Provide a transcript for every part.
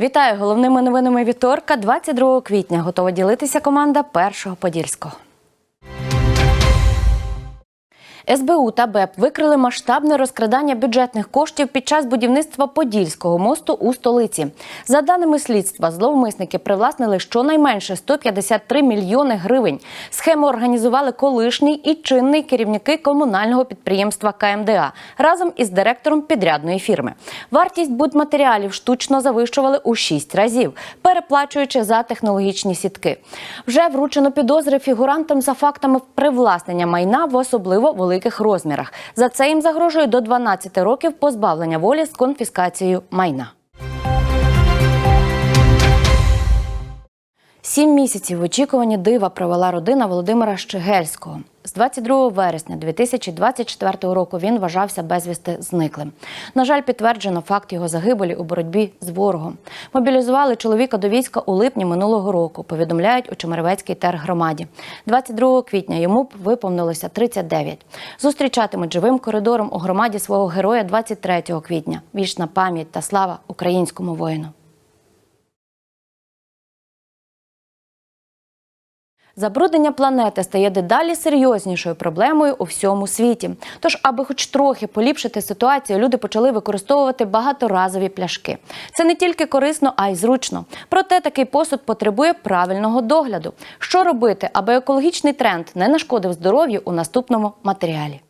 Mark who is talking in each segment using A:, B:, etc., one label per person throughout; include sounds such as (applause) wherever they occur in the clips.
A: Вітаю головними новинами вівторка, 22 квітня. Готова ділитися команда першого подільського. СБУ та БЕП викрили масштабне розкрадання бюджетних коштів під час будівництва Подільського мосту у столиці. За даними слідства, зловмисники привласнили щонайменше 153 мільйони гривень. Схему організували колишній і чинний керівники комунального підприємства КМДА разом із директором підрядної фірми. Вартість будматеріалів штучно завищували у 6 разів, переплачуючи за технологічні сітки. Вже вручено підозри фігурантам за фактами привласнення майна в особливо великих розмірах. За це їм загрожує до 12 років позбавлення волі з конфіскацією майна. Сім місяців в очікуванні дива провела родина Володимира Щегельського. З 22 вересня 2024 року він вважався безвісти зниклим. На жаль, підтверджено факт його загибелі у боротьбі з ворогом. Мобілізували чоловіка до війська у липні минулого року. Повідомляють у Чемеревецькій тергромаді. 22 квітня йому виповнилося 39. Зустрічатимуть живим коридором у громаді свого героя 23 квітня. Вічна пам'ять та слава українському воїну. Забруднення планети стає дедалі серйознішою проблемою у всьому світі. Тож, аби хоч трохи поліпшити ситуацію, люди почали використовувати багаторазові пляшки. Це не тільки корисно, а й зручно. Проте такий посуд потребує правильного догляду. Що робити, аби екологічний тренд не нашкодив здоров'ю у наступному матеріалі?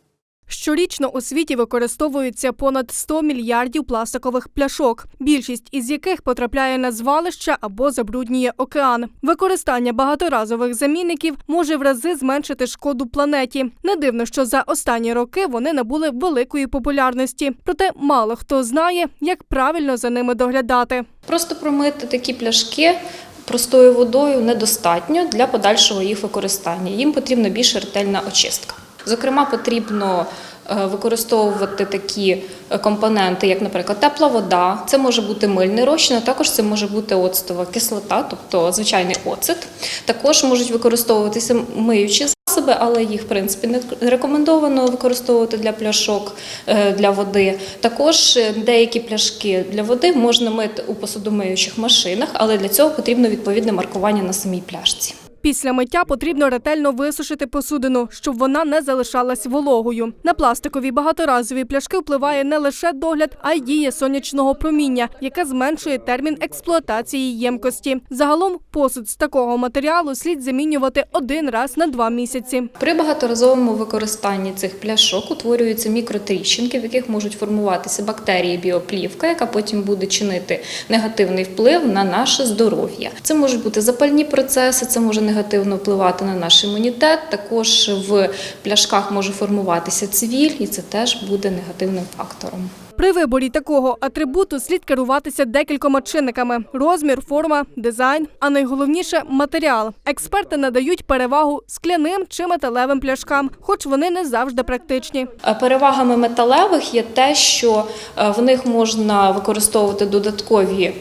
B: Щорічно у світі використовується понад 100 мільярдів пластикових пляшок, більшість із яких потрапляє на звалища або забруднює океан. Використання багаторазових замінників може в рази зменшити шкоду планеті. Не дивно, що за останні роки вони набули великої популярності. Проте мало хто знає, як правильно за ними доглядати.
C: Просто промити такі пляшки простою водою недостатньо для подальшого їх використання. Їм потрібна більш ретельна очистка. Зокрема, потрібно використовувати такі е, компоненти, як, наприклад, тепла вода. Це може бути мильний розчин, а також це може бути оцтова кислота, тобто звичайний оцет. Також можуть використовуватися миючі засоби, але їх в принципі не рекомендовано використовувати для пляшок е, для води. Також е, деякі пляшки для води можна мити у посудомиючих машинах, але для цього потрібно відповідне маркування на самій пляшці.
B: Після миття потрібно ретельно висушити посудину, щоб вона не залишалась вологою. На пластикові багаторазові пляшки впливає не лише догляд, а й дія сонячного проміння, яке зменшує термін експлуатації ємкості. Загалом посуд з такого матеріалу слід замінювати один раз на два місяці.
C: При багаторазовому використанні цих пляшок утворюються мікротріщинки, в яких можуть формуватися бактерії біоплівка, яка потім буде чинити негативний вплив на наше здоров'я. Це можуть бути запальні процеси, це може негативно впливати на наш імунітет. Також в пляшках може формуватися цвіль, і це теж буде негативним фактором.
B: При виборі такого атрибуту слід керуватися декількома чинниками: розмір, форма, дизайн, а найголовніше матеріал. Експерти надають перевагу скляним чи металевим пляшкам, хоч вони не завжди практичні.
C: Е, Перевагами металевих є те, що е, в них можна використовувати додаткові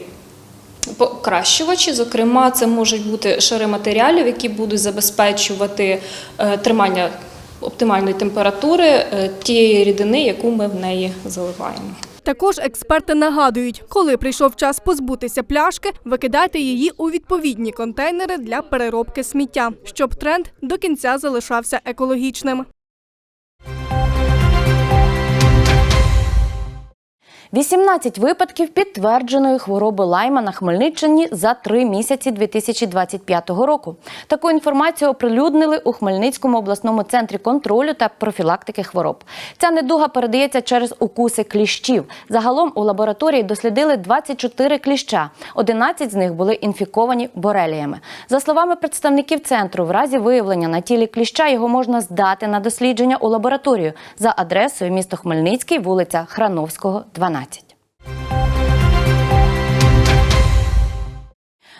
C: покращувачі. Зокрема, це можуть бути шари матеріалів, які будуть забезпечувати е, тримання оптимальної температури е, тієї рідини, яку ми в неї заливаємо.
B: Також експерти нагадують, коли прийшов час позбутися пляшки, викидайте її у відповідні контейнери для переробки сміття, щоб тренд до кінця залишався екологічним.
A: 18 випадків підтвердженої хвороби лайма на Хмельниччині за три місяці 2025 року. Таку інформацію оприлюднили у Хмельницькому обласному центрі контролю та профілактики хвороб. Ця недуга передається через укуси кліщів. Загалом у лабораторії дослідили 24 кліща. 11 з них були інфіковані бореліями. За словами представників центру, в разі виявлення на тілі кліща його можна здати на дослідження у лабораторію за адресою місто Хмельницький, вулиця Храновського, 12.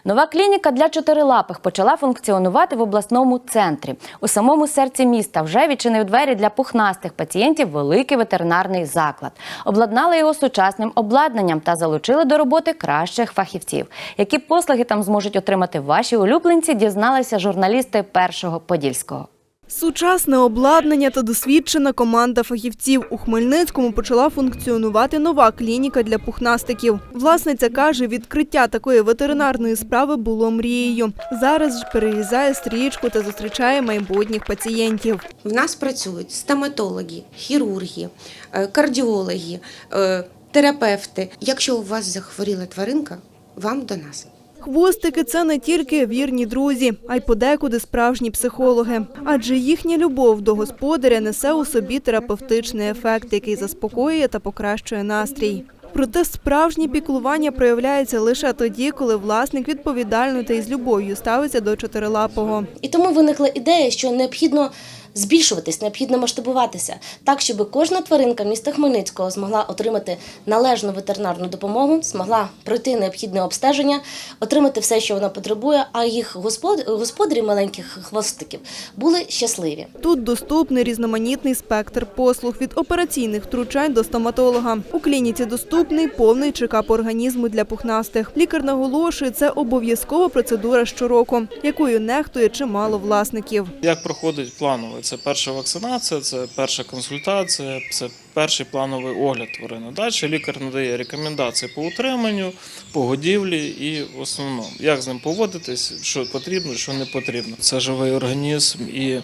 A: Нова клініка для чотирилапих почала функціонувати в обласному центрі. У самому серці міста вже відчинив двері для пухнастих пацієнтів великий ветеринарний заклад. Обладнали його сучасним обладнанням та залучили до роботи кращих фахівців. Які послуги там зможуть отримати ваші улюбленці, дізналися журналісти першого подільського.
D: Сучасне обладнання та досвідчена команда фахівців. У Хмельницькому почала функціонувати нова клініка для пухнастиків. Власниця каже, відкриття такої ветеринарної справи було мрією. Зараз ж перерізає стрічку та зустрічає майбутніх пацієнтів.
E: В нас працюють стоматологи, хірурги, е, кардіологи, е, терапевти. Якщо у вас захворіла тваринка, вам до нас.
D: Хвостики це не тільки вірні друзі, а й подекуди справжні психологи. Адже їхня любов до господаря несе у собі терапевтичний ефект, який заспокоює та покращує настрій. Проте справжнє піклування проявляється лише тоді, коли власник відповідально та із любов'ю ставиться до чотирилапого.
F: І тому виникла ідея, що необхідно збільшуватись, необхідно масштабуватися, так, щоб кожна тваринка міста Хмельницького змогла отримати належну ветеринарну допомогу, змогла пройти необхідне обстеження, отримати все, що вона потребує, а їх господ- господарі маленьких хвостиків були щасливі.
D: Тут доступний різноманітний спектр послуг від операційних втручань до стоматолога. У клініці доступний повний чекап організму для пухнастих. Лікар наголошує, це обов'язкова процедура щороку, якою нехтує чимало власників.
G: Як проходить планово? Це перша вакцинація, це перша консультація, це перший плановий огляд тварини. Далі лікар надає рекомендації по утриманню, по годівлі і в основному, як з ним поводитись, що потрібно, що не потрібно. Це живий організм і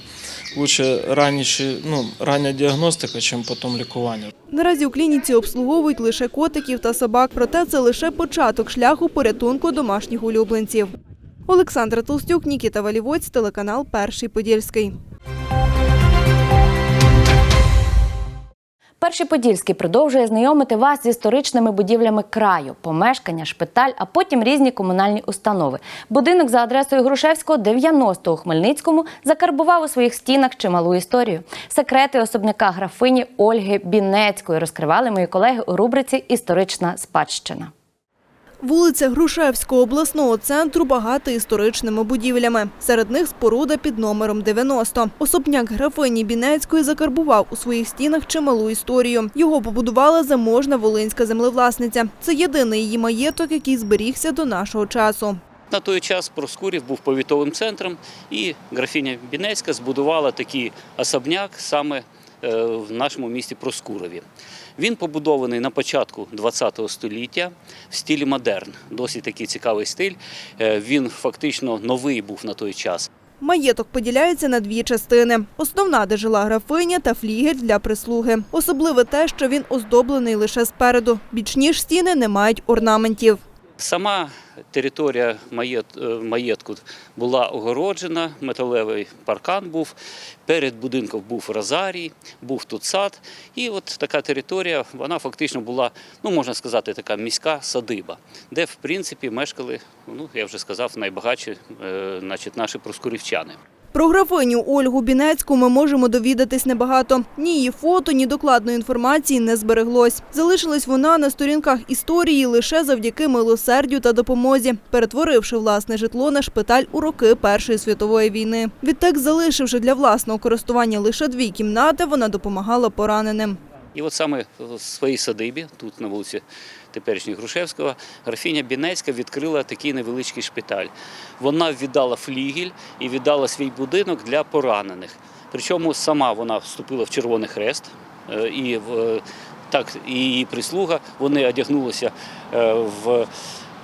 G: лучше раніше, ну, рання діагностика, чим потім лікування.
D: Наразі у клініці обслуговують лише котиків та собак, проте це лише початок шляху порятунку домашніх улюбленців. Олександра Толстюк, Нікіта Валівоць, телеканал Перший Подільський.
A: Перший Подільський продовжує знайомити вас з історичними будівлями краю, помешкання, шпиталь, а потім різні комунальні установи. Будинок за адресою Грушевського, 90 у Хмельницькому, закарбував у своїх стінах чималу історію. Секрети особняка графині Ольги Бінецької розкривали мої колеги у рубриці Історична спадщина.
D: Вулиця Грушевського обласного центру багата історичними будівлями. Серед них споруда під номером 90. Особняк графині Бінецької закарбував у своїх стінах чималу історію. Його побудувала заможна волинська землевласниця. Це єдиний її маєток, який зберігся до нашого часу.
H: На той час Проскурів був повітовим центром, і графіня Бінецька збудувала такий особняк саме в нашому місті Проскурові. Він побудований на початку ХХ століття в стилі модерн. Досить такий цікавий стиль. Е, Він фактично новий був на той час.
D: Маєток поділяється на дві частини: основна, де жила графиня, та флігель для прислуги. Особливе те, що він оздоблений лише спереду. Бічні ж стіни не мають орнаментів.
H: Сама територія е, маєтку була огороджена, металевий паркан був. Перед будинком був розарій, був тут сад. І от така територія, вона фактично була, ну можна сказати, така міська садиба, де в принципі мешкали, ну я вже сказав, найбагатші е, значить, наші проскурівчани.
D: Про графиню Ольгу Бінецьку ми можемо довідатись небагато. Ні її фото, ні докладної інформації не збереглось. Залишилась вона на сторінках історії лише завдяки милосердю та допомозі, перетворивши власне житло на шпиталь у роки Першої світової війни. Відтак, залишивши для власного користування лише дві кімнати, вона допомагала пораненим.
H: І от саме в своїй садибі, тут на вулиці теперішній Грушевського, графіня Бінецька відкрила такий невеличкий шпиталь. Вона віддала флігель і віддала свій будинок для поранених. Причому сама вона вступила в Червоний Хрест, е, і в- так і її прислуга вони одягнулися е, в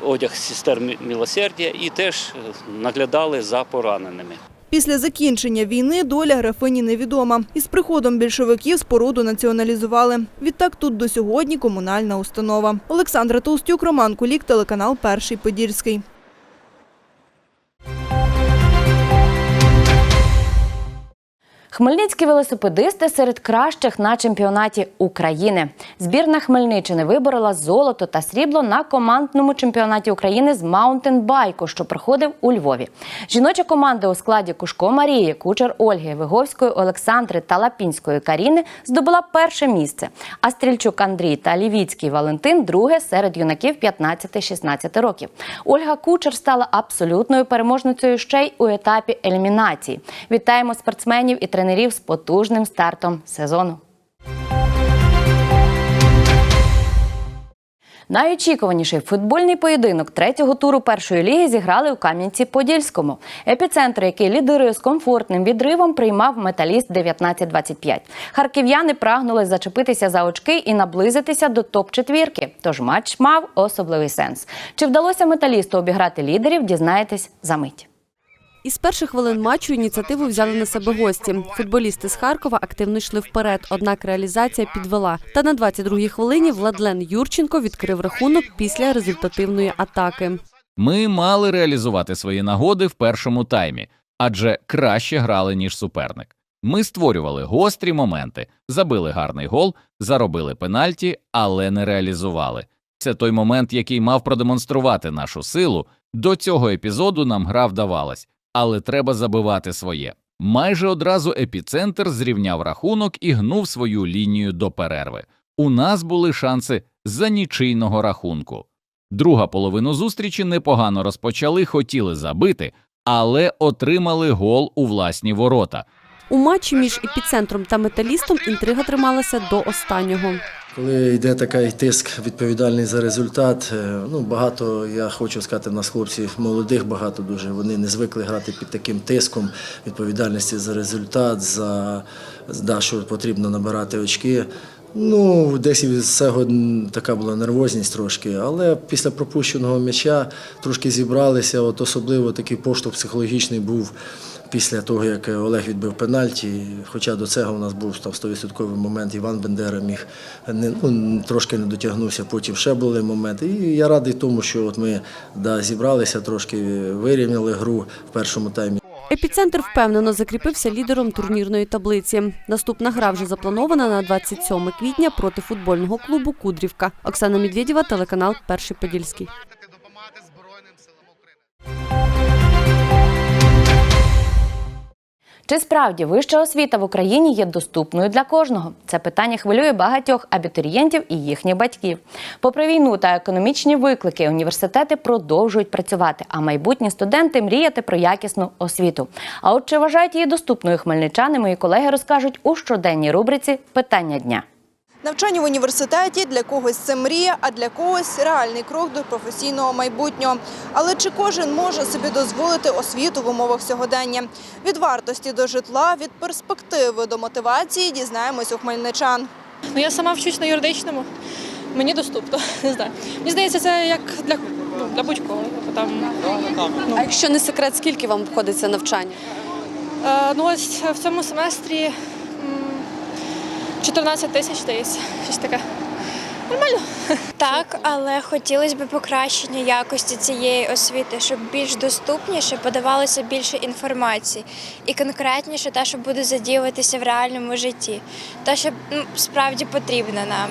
H: одяг сестер милосердя і теж е, наглядали за пораненими.
D: Після закінчення війни доля графині невідома. Із приходом більшовиків споруду націоналізували. Відтак тут до сьогодні комунальна установа. Олександра Толстюк, Роман Кулік, телеканал Перший Подільський.
A: Хмельницькі велосипедисти серед кращих на чемпіонаті України. Збірна Хмельниччини виборола золото та срібло на командному чемпіонаті України з маунтенбайку, що проходив у Львові. Жіноча команда у складі Кушко Марії, Кучер Ольги, Виговської Олександри та Лапінської Каріни здобула перше місце. А Стрільчук Андрій та Лівіцький Валентин друге серед юнаків 15-16 років. Ольга Кучер стала абсолютною переможницею ще й у етапі елімінації. Вітаємо спортсменів і тренерів з потужним стартом сезону. Найочікуваніший футбольний поєдинок третього туру першої ліги зіграли у Кам'янці-Подільському. Епіцентр, який лідирує з комфортним відривом, приймав металіст 19-25. Харків'яни прагнули зачепитися за очки і наблизитися до топ-четвірки. Тож матч мав особливий сенс. Чи вдалося металісту обіграти лідерів? Дізнаєтесь за мить.
I: Із перших хвилин матчу ініціативу взяли на себе гості. Футболісти з Харкова активно йшли вперед, однак реалізація підвела. Та на 22-й хвилині Владлен Юрченко відкрив рахунок після результативної атаки.
J: Ми мали реалізувати свої нагоди в першому таймі, адже краще грали, ніж суперник. Ми створювали гострі моменти, забили гарний гол, заробили пенальті, але не реалізували. Це той момент, який мав продемонструвати нашу силу. До цього епізоду нам гра вдавалась, але треба забивати своє. Майже одразу епіцентр зрівняв рахунок і гнув свою лінію до перерви. У нас були шанси за нічийного рахунку. Друга половину зустрічі непогано розпочали, хотіли забити, але отримали гол у власні ворота.
I: У матчі між епіцентром та металістом інтрига трималася до останнього.
K: Коли йде такий тиск відповідальний за результат, е, ну багато я хочу сказати, в нас хлопців молодих багато дуже. Вони не звикли грати під таким тиском відповідальності за результат, за да, що потрібно набирати очки. Ну, десь із цього така була нервозність трошки, але після пропущеного м'яча трошки зібралися. От особливо такий поштовх психологічний був після того, як Олег відбив пенальті. Хоча до цього у нас був там 100% момент, Іван Бендера міг не, ну, трошки не дотягнувся, потім ще були моменти. І я радий тому, що от ми да, зібралися, трошки вирівняли гру в першому таймі.
I: Епіцентр впевнено закріпився лідером турнірної таблиці. Наступна гра вже запланована на 27 квітня проти футбольного клубу Кудрівка. Оксана Медведєва, телеканал Перший Подільський.
A: Чи справді вища освіта в Україні є доступною для кожного? Це питання хвилює багатьох абітурієнтів і їхніх батьків. Попри війну та економічні виклики, університети продовжують працювати, а майбутні студенти мріяти про якісну освіту. А от чи вважають її доступною хмельничани, мої колеги розкажуть у щоденній рубриці Питання дня.
L: Навчання в університеті для когось це мрія, а для когось реальний крок до професійного майбутнього. Але чи кожен може собі дозволити освіту в умовах сьогодення? Від вартості до житла, від перспективи до мотивації дізнаємось у хмельничан.
M: Ну я сама вчусь на юридичному. Мені доступно. (laughs) Не знаю. Мені здається, це як для, ну, для будь-кого. Там, ну,
I: А якщо не секрет, скільки вам обходиться навчання?
M: е, ну ось в цьому семестрі 14 тисяч здається. Щось таке. Нормально. (laughs)
N: Так, але хотілося б покращення якості цієї освіти, щоб більш доступніше подавалося більше інформації і конкретніше те, що буде задіюватися в реальному житті, те, що ну, справді потрібно нам.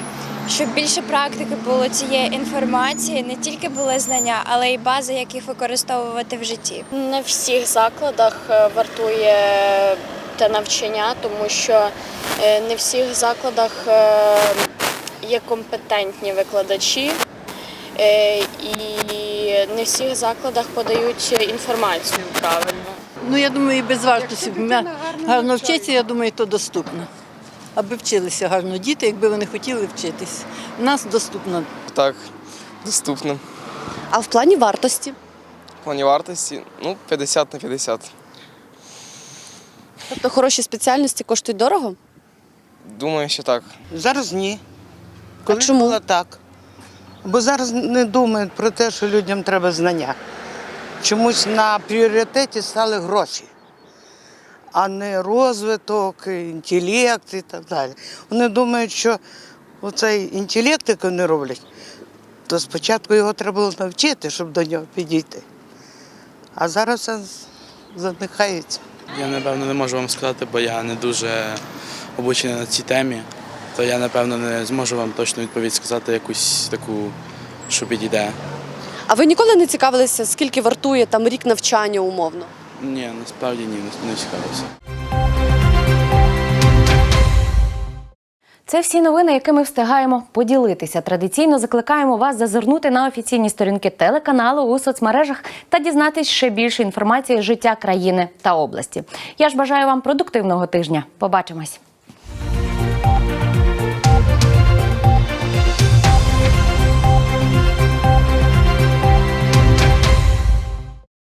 N: Щоб більше практики було цієї інформації, не тільки були знання, але й бази, як їх використовувати в житті.
O: Не в всіх закладах е, вартує те навчання, тому що е, не в всіх закладах е, є компетентні викладачі, е, і не в всіх закладах подають інформацію правильно.
P: Ну, я думаю, і без вартості. Гарно вчитися, я думаю, то доступно. Аби вчилися гарно діти, якби вони хотіли вчитись. У нас доступно.
Q: Так, доступно.
I: А в плані вартості?
Q: В плані вартості ну, 50 на 50.
I: Тобто хороші спеціальності коштують дорого?
Q: Думаю, що так.
P: Зараз ні.
I: А чому?
P: було так. Бо зараз не думають про те, що людям треба знання. Чомусь на пріоритеті стали гроші, а не розвиток, інтелект і так далі. Вони думають, що оцей інтелект, який вони роблять, то спочатку його треба було навчити, щоб до нього підійти. А зараз все задихається.
R: Я напевно не можу вам сказати, бо я не дуже обучений на цій темі. То я напевно не зможу вам точно відповідь сказати якусь таку, що підійде.
I: А ви ніколи не цікавилися, скільки вартує там рік навчання умовно?
R: Ні, насправді ні, не цікавився.
A: Це всі новини, якими встигаємо поділитися. Традиційно закликаємо вас зазирнути на офіційні сторінки телеканалу у соцмережах та дізнатись ще більше інформації з життя країни та області. Я ж бажаю вам продуктивного тижня. Побачимось.